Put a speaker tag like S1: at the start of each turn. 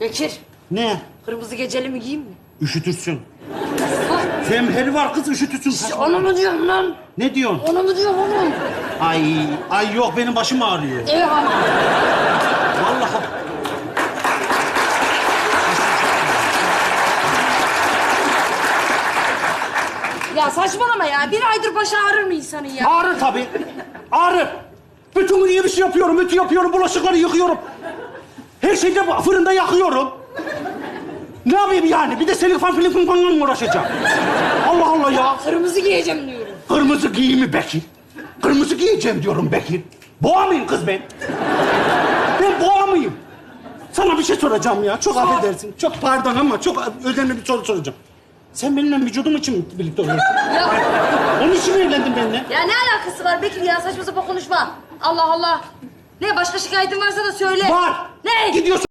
S1: Bekir,
S2: Ne?
S1: kırmızı geceli mi giyeyim mi?
S2: Üşütürsün. Zemheri var kız üşütürsün.
S1: Onu mu diyorum lan?
S2: Ne diyorsun?
S1: Onu mu diyorum onu?
S2: Ay, ay yok benim başım ağrıyor.
S1: Abi.
S2: Vallahi.
S1: Ya saçmalama ya. Bir aydır başı ağrır mı insanın ya?
S2: Ağrır tabii. Ağrır. Bütün gün iyi bir şey yapıyorum, ütü yapıyorum, bulaşıkları yıkıyorum. Her şeyi de fırında yakıyorum. Ne yapayım yani? Bir de senin fan film fanla mı uğraşacağım? Allah Allah ya.
S1: Kırmızı giyeceğim diyorum.
S2: Kırmızı giy mi Bekir? Kırmızı giyeceğim diyorum Bekir. Boğa mıyım kız ben? Ben boğa mıyım? Sana bir şey soracağım ya. Çok affedersin. Çok pardon ama çok önemli bir soru soracağım. Sen benimle vücudum için mi birlikte oluyorsun? Onun için mi evlendin benimle?
S1: ya ne alakası var Bekir ya? Saçma sapan konuşma. Allah Allah. Ne başka şikayetin varsa da söyle.
S2: Var.
S1: Ne?
S2: Gidiyorsun